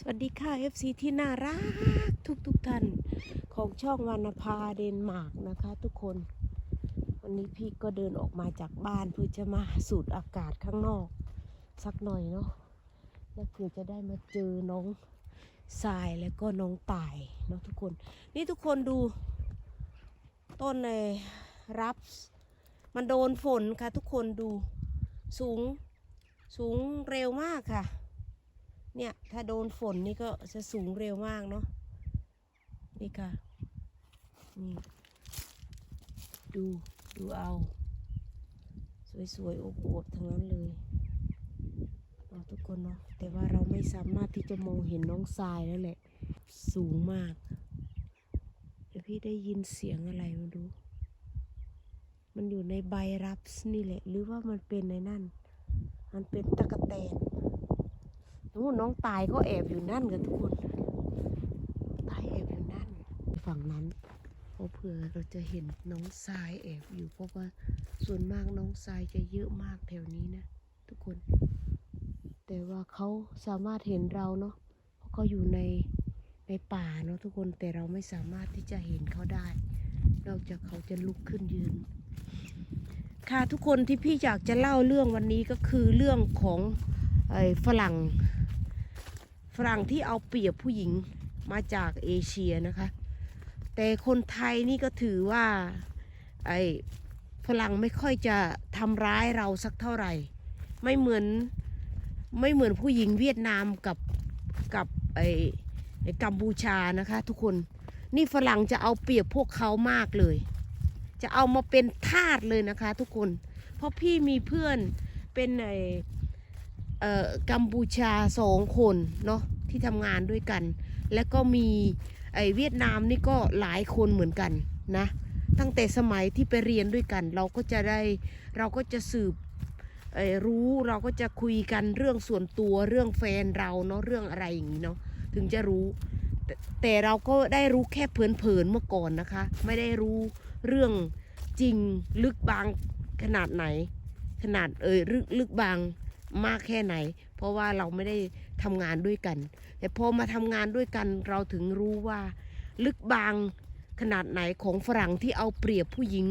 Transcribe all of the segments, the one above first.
สวัสดีค่ะ FC ที่น่ารักทุกทุกท่านของช่องวรรณภาเดนมาร์กนะคะ ทุกคน วันนี้พี่ก็เดินออกมาจากบ้านเพื่อจะมาสูดอากาศข้างนอก สักหน่อยเนาะแล้วเพื่อจะได้มาเจอน้องทรายแล้วก็น้องต่ายเนาะทุกคน นี่ทุกคนดูต้นเลยรับ มันโดนฝนค่ะ ทุกคนดูสูงสูงเร็วมากค่ะ เนี่ย ถ้าโดนฝนนี่ก็จะสูงเร็วมากเนาะนี่ค่ะนี่ดูดูเอา สวยๆอบอบๆทั้งนั้นเลยเนาทุกคนเนาะแต่ว่าเราไม่สามารถที่จะมองเห็นน้องทรายแล้วแหละ สูงมากเดี๋ยวพี่ได้ยินเสียงอะไรมาดู มันอยู่ในใบรับนี่แหละ หรือว่ามันเป็นในนั่น มันเป็นตะกะแตน นู้นน้องตายก็แอบอยู่นั่นกันทุกคน ตายแอบอยู่นั่น ฝั่งนั้นเพราะเผื่อเราจะเห็นน้องทรายแอบอยู่เพราะว่าส่วนมากน้องทรายจะเยอะมากแถวนี้นะทุกคน แต่ว่าเขาสามารถเห็นเราเนาะเพราะเขาอยู่ในในป่าเนาะทุกคนแต่เราไม่สามารถที่จะเห็นเขาได้นอกจากเขาจะลุกขึ้นยืน ค่ะทุกคนที่พี่อยากจะเล่าเรื่องวันนี้ก็คือเรื่องของไอ้ฝรั่ง ฝรั่งที่เอาเปรียบผู้หญิงมาจากเอเชียนะคะ แต่คนไทยนี่ก็ถือว่าไอ้ฝรั่งไม่ค่อยจะทำร้ายเราสักเท่าไหร่ ไม่เหมือนไม่เหมือนผู้หญิงเวียดนามกับกับไอ้กัมพูชานะคะทุกคนนี่ฝรั่งจะเอาเปรียบพวกเขามากเลย จะเอามาเป็นทาสเลยนะคะ ทุกคน เพราะพี่มีเพื่อนเป็นไอ้เอ่อ กัมพูชาสองคนเนาะที่ทำงานด้วยกัน แล้วก็มีไอเวียดนามนี่ก็หลายคนเหมือนกันนะตั้งแต่สมัยที่ไปเรียนด้วยกัน เราก็จะได้เราก็จะสืบเอ่อรู้เราก็จะคุยกันเรื่องส่วนตัวเรื่องแฟนเราเนาะเรื่องอะไรอย่างนี้เนาะถึงจะรู้แต่แต่เราก็ได้รู้แค่เผินๆเมื่อก่อนนะคะ ไม่ได้รู้เรื่องจริงลึกบางขนาดไหน ขนาดเอยลึกลึกบาง มากแค่ไหน เพราะว่าเราไม่ได้ทำงานด้วยกัน แต่พอมาทำงานด้วยกันเราถึงรู้ว่า ลึกบางขนาดไหนของฝรั่งที่เอาเปรียบผู้หญิง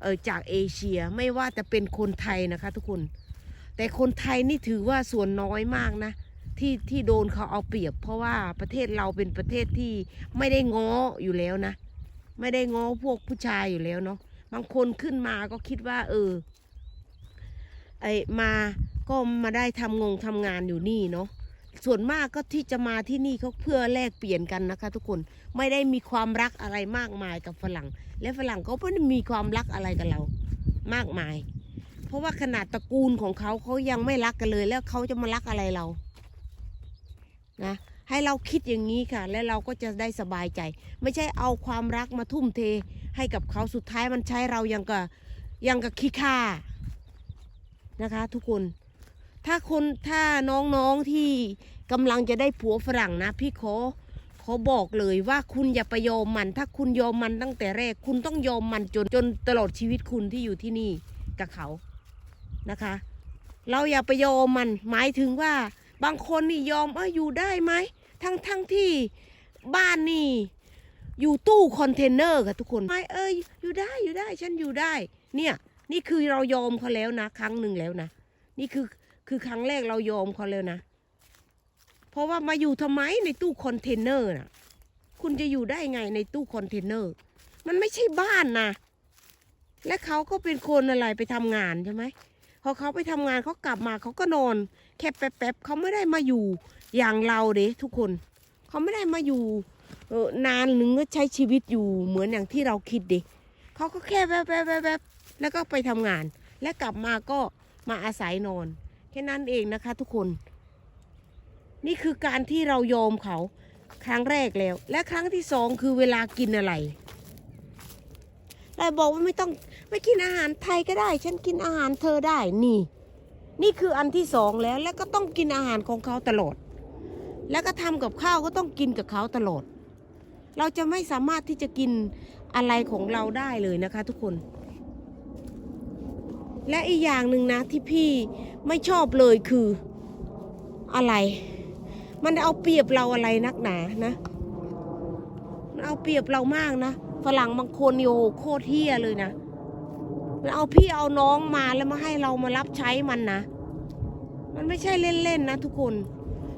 เออจากเอเชียไม่ว่าจะเป็นคนไทยนะคะ ทุกคน แต่คนไทยนี่ถือว่าส่วนน้อยมากนะที่ที่โดนเขาเอาเปรียบ เพราะว่าประเทศเราเป็นประเทศที่ไม่ได้ง้ออยู่แล้วนะ ไม่ได้ง้อพวกผู้ชายอยู่แล้วเนาะบางคนขึ้นมาก็คิดว่า เออไอมา ก็มาได้ทำงงทำงานอยู่นี่เนาะส่วนมากก็ที่จะมาที่นี่เขาเพื่อแลกเปลี่ยนกันนะคะ ทุกคนไม่ได้มีความรักอะไรมากมายกับฝรั่ง และฝรั่งก็ไม่ได้มีความรักอะไรกับเรามากมาย เพราะว่าขนาดตระกูลของเขาเขายังไม่รักกันเลย แล้วเขาจะมารักอะไรเรานะให้เราคิดอย่างนี้ค่ะ แล้วเราก็จะได้สบายใจ ไม่ใช่เอาความรักมาทุ่มเท ให้กับเขาสุดท้ายมันใช้เรายังกับยังกับขี้ข้านะคะ ทุกคน ถ้าคนถ้าน้องๆที่กำลังจะได้ผัวฝรั่งนะ พี่ขอขอบอกเลยว่าคุณอย่าไปยอมมัน ถ้าคุณยอมมันตั้งแต่แรก คุณต้องยอมมันจนจนตลอดชีวิตคุณที่อยู่ที่นี่กับเขานะคะ เราอย่าไปยอมมัน หมายถึงว่าบางคนนี่ยอมเอออยู่ได้ไหมทั้งทั้งที่บ้านนี่อยู่ตู้คอนเทนเนอร์ค่ะทุกคนไม่เอ้ยอยู่ได้อยู่ได้ฉันอยู่ได้ เนี่ย นี่คือเรายอมเขาแล้วนะ ครั้งหนึ่งแล้วนะ นี่คือ คือครั้งแรกเรายอมเขาแล้วนะ เพราะว่ามาอยู่ทำไมในตู้คอนเทนเนอร์น่ะ คุณจะอยู่ได้ไงในตู้คอนเทนเนอร์ มันไม่ใช่บ้านนะ และเขาก็เป็นคนอะไรไปทำงานใช่ไหม พอเขาไปทำงานเขากลับมาเขาก็นอน แค่แป๊บๆเขาไม่ได้มาอยู่อย่างเราเด้ทุกคน เขาไม่ได้มาอยู่เออนานหนึ่งก็ใช้ชีวิตอยู่เหมือนอย่างที่เราคิดเด็เขาก็แค่แป๊บแป๊บแป๊บแป๊บแล้วก็ไปทำงาน และกลับมาก็มาอาศัยนอน แค่นั้นเองนะคะ ทุกคน นี่คือการที่เรายอมเขาครั้งแรกแล้ว และครั้งที่สองคือเวลากินอะไร เราบอกว่าไม่ต้องไม่กินอาหารไทยก็ได้ ฉันกินอาหารเธอได้นี่ นี่คืออันที่สองแล้ว แล้วก็ต้องกินอาหารของเขาตลอด แล้วก็ทำกับข้าวก็ต้องกินกับเขาตลอด เราจะไม่สามารถที่จะกินอะไรของเราได้เลยนะคะ ทุกคน และอีกอย่างหนึ่งนะที่พี่ไม่ชอบเลยคืออะไร มันเอาเปรียบเราอะไรนักหนานะมันเอาเปรียบเรามากนะฝรั่งบางคนโอ้โคตรเฮียเลยนะมันเอาพี่เอาน้องมาแล้วมาให้เรามารับใช้มันนะมันไม่ใช่เล่นๆนะทุกคน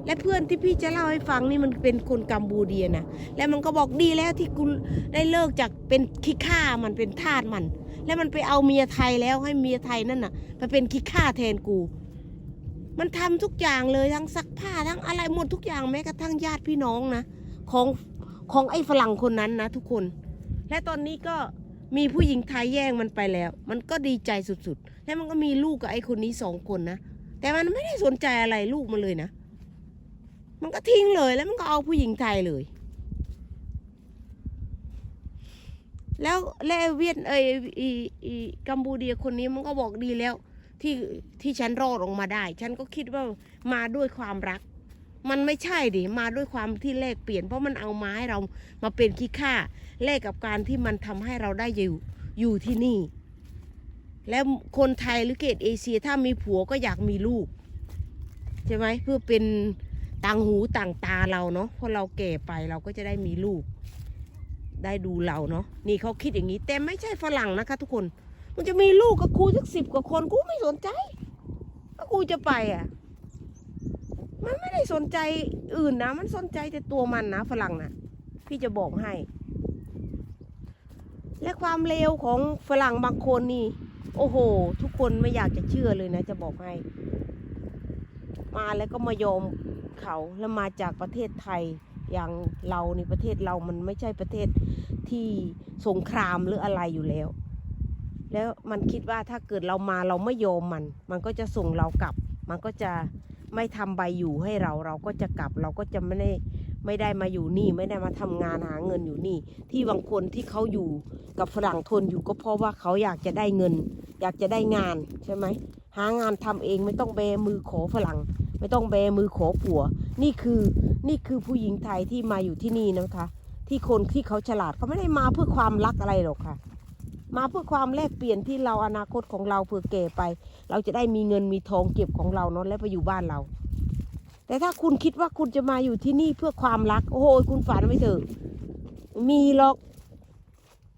และเพื่อนที่พี่จะเล่าให้ฟังนี่มันเป็นคนกัมพูเดียนะแล้วมันก็บอกดีแล้วที่กูได้เลิกจากเป็นขี้ข้ามันเป็นทาสมัน แล้วมันไปเอาเมียไทยแล้วให้เมียไทยนั่นน่ะไปเป็นขี้ข้าแทนกู มันทำทุกอย่างเลยทั้งซักผ้าทั้งอะไรหมดทุกอย่างแม้กระทั่งญาติพี่น้องนะของของไอ้ฝรั่งคนนั้นนะทุกคน และตอนนี้ก็มีผู้หญิงไทยแย่งมันไปแล้ว มันก็ดีใจสุดๆ แล้วมันก็มีลูกกับไอ้คนนี้สองคนนะ แต่มันไม่ได้สนใจอะไรลูกมันเลยนะ มันก็ทิ้งเลยแล้วมันก็เอาผู้หญิงไทยเลย แล้วแล้วไอ้เวียดเอยอีอีกัมพูเดียคนนี้มันก็บอกดีแล้ว ที่ที่ฉันรอดออกมาได้ ฉันก็คิดว่ามาด้วยความรัก มันไม่ใช่ดิมาด้วยความที่แลกเปลี่ยน เพราะมันเอามาให้เรามาเป็นขี้ข้าแลกกับการที่มันทำให้เราได้อยู่อยู่ที่นี่ แล้วคนไทยหรือเกรดเอเชียถ้ามีผัวก็อยากมีลูกใช่ไหมเพื่อเป็นต่างหูต่างตาเราเนาะพราะเราแก่ไปเราก็จะได้มีลูก ได้ดูเราเนาะนี่เขาคิดอย่างนี้ แต่ไม่ใช่ฝรั่งนะคะ ทุกคน มันจะมีลูกกับครูสักสิบกว่าคนกูไม่สนใจถ้ากูจะไปอะ มันไม่ได้สนใจอื่นนะ มันสนใจแต่ตัวมันนะฝรั่งนะพี่จะบอกให้ และความเลวของฝรั่งบางคนนี่ โอ้โห ทุกคนไม่อยากจะเชื่อเลยนะ จะบอกให้ มาแล้วก็มายอมเขาแล้วมาจากประเทศไทย อย่างเราในประเทศเรามันไม่ใช่ประเทศที่สงครามหรืออะไรอยู่แล้ว แล้วมันคิดว่าถ้าเกิดเรามาเราไม่ยอมมัน มันก็จะส่งเรากลับ มันก็จะไม่ทำใบอยู่ให้เราเราก็จะกลับเราก็จะไม่ได้ไม่ได้มาอยู่นี่ไม่ได้มาทำงานหาเงินอยู่นี่ ที่บางคนที่เขาอยู่กับฝรั่งทนอยู่ก็เพราะว่าเขาอยากจะได้เงิน อยากจะได้งานใช่ไหมหางานทำเองไม่ต้องแบมือขอฝรั่ง ไม่ต้องแบมือขอผัว นี่คือนี่คือผู้หญิงไทยที่มาอยู่ที่นี่นะคะ ที่คนที่เขาฉลาดเขาไม่ได้มาเพื่อความรักอะไรหรอกค่ะ มาเพื่อความแลกเปลี่ยนที่เราอนาคตของเราเพื่อแก่ไป เราจะได้มีเงินมีทองเก็บของเราเนาะแล้วไปอยู่บ้านเรา แต่ถ้าคุณคิดว่าคุณจะมาอยู่ที่นี่เพื่อความรัก โอ้โหคุณฝันไม่เถอะมีหรอก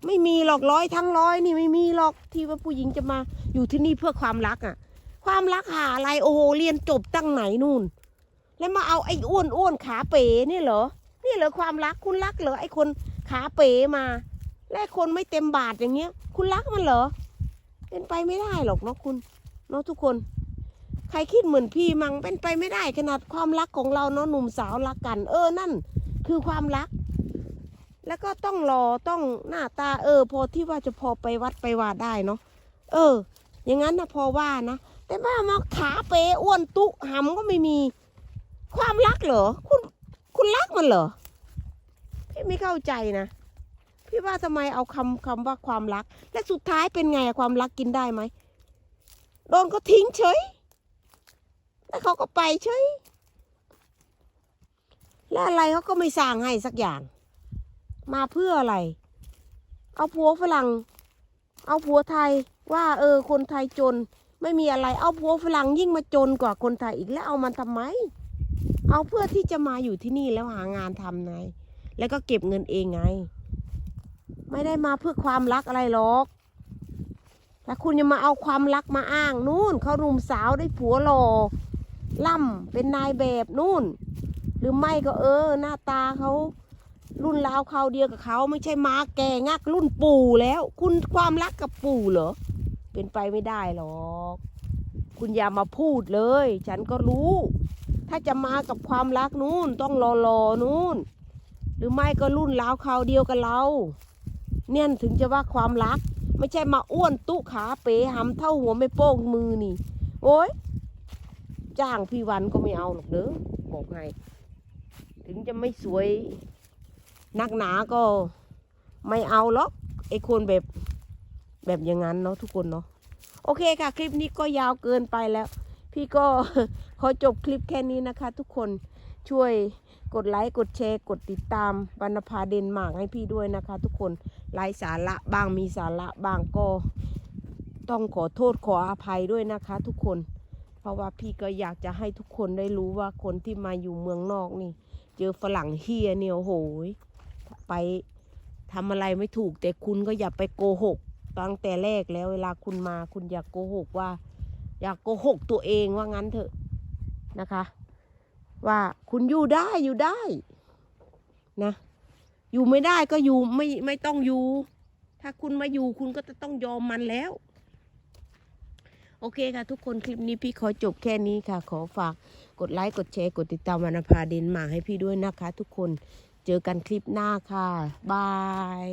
ไม่มีหรอกร้อยทั้งร้อยนี่ไม่มีหรอกที่ว่าผู้หญิงจะมาอยู่ที่นี่เพื่อความรักอะ ความรักหาอะไรโอ้โหเรียนจบตั้งไหนนู่น แล้วมาเอาไอ้อ้วนอ้วนขาเป๋นี่เหรอ นี่เหรอความรักคุณรักเหรอไอ้คนขาเป๋มา และคนไม่เต็มบาทอย่างเงี้ย คุณรักมันเหรอ เป็นไปไม่ได้หรอกเนาะคุณเนาะทุกคน ใครคิดเหมือนพี่มังเป็นไปไม่ได้ขนาดความรักของเราเนาะหนุ่มสาวรักกัน เออนั่น คือความรัก แล้วก็ต้องรอต้องหน้าตาเออ พอที่ว่าจะพอไปวัดไปว่าได้เนาะเออ อย่างนั้นนะพอว่านะ แต่ว่ามาขาเปอ้วนตุหำก็ไม่มี ความรักเหรอ คุณคุณรักมันเหรอ พี่ไม่เข้าใจนะ พี่ว่าทำไมเอาคำคำว่าความรัก และสุดท้ายเป็นไงความรักกินได้ไหมโดนก็ทิ้งเฉย แล้วเขาก็ไปเฉย แล้วอะไรเขาก็ไม่สร้างให้สักอย่าง มาเพื่ออะไร เอาผัวฝรั่ง เอาผัวไทยว่าเออคนไทยจน ไม่มีอะไรเอาผัวฝรั่งยิ่งมาจนกว่าคนไทยอีกแล้วเอามันทำไม เอาเพื่อที่จะมาอยู่ที่นี่แล้วหางานทำไงแล้วก็เก็บเงินเองไง ไม่ได้มาเพื่อความรักอะไรหรอกถ้าคุณจะมาเอาความรักมาอ้างนู่นเขาหนุ่มสาวได้ผัวหล่อล่ำเป็นนายแบบนู่น หรือไม่ก็เออ หน้าตาเขารุ่นราวเขาเดียวกับเขาไม่ใช่มาแก่งักรุ่นปู่แล้ว คุณความรักกับปู่เหรอ เป็นไปไม่ได้หรอก คุณอย่ามาพูดเลย ฉันก็รู้ ถ้าจะมากับความรักนู่นต้องรอรอนู่น หรือไม่ก็รุ่นราวเขาวเดียวกับเรา เนี่ยถึงจะว่าความรัก ไม่ใช่มาอ้วนตุขาเป๋หำเท่าหัวไม่โป้งมือนี่ โอ้ยจ้างพี่วันก็ไม่เอาหรอกเด้อบอกให้ ถึงจะไม่สวยนักหนาก็ไม่เอาหรอกไอ้คนแบบ แบบอย่างนั้นเนาะทุกคนเนาะโอเคค่ะ คลิปนี้ก็ยาวเกินไปแล้ว พี่ก็ขอจบคลิปแค่นี้นะคะ ทุกคนช่วยกดไลค์กดแชร์ กดติดตามบรรณภาเดนมาร์กให้พี่ด้วยนะคะ ทุกคนไร้สาระบางมีสาระบางก็ต้องขอโทษขออภัยด้วยนะคะ ทุกคน เพราะว่าพี่ก็อยากจะให้ทุกคนได้รู้ว่าคนที่มาอยู่เมืองนอกนี่ เจอฝรั่งเฮียเนี่ยโหยไปทำอะไรไม่ถูกแต่คุณก็อย่าไปโกหก ตั้งแต่แรกแล้วเวลาคุณมาคุณอย่าโกหกว่า อย่าโกหกตัวเองว่างั้นเถอะนะคะ ว่าคุณอยู่ได้อยู่ได้นะ อยู่ไม่ได้ก็อยู่ไม่ไม่ต้องอยู่ ถ้าคุณมาอยู่คุณก็จะต้องยอมมันแล้ว โอเคค่ะ ทุกคนคลิปนี้พี่ขอจบแค่นี้ค่ะ ขอฝากกดไลค์กดแชร์กดติดตามวรรณภาเดนมากให้พี่ด้วยนะคะ ทุกคนเจอกันคลิปหน้าค่ะบาย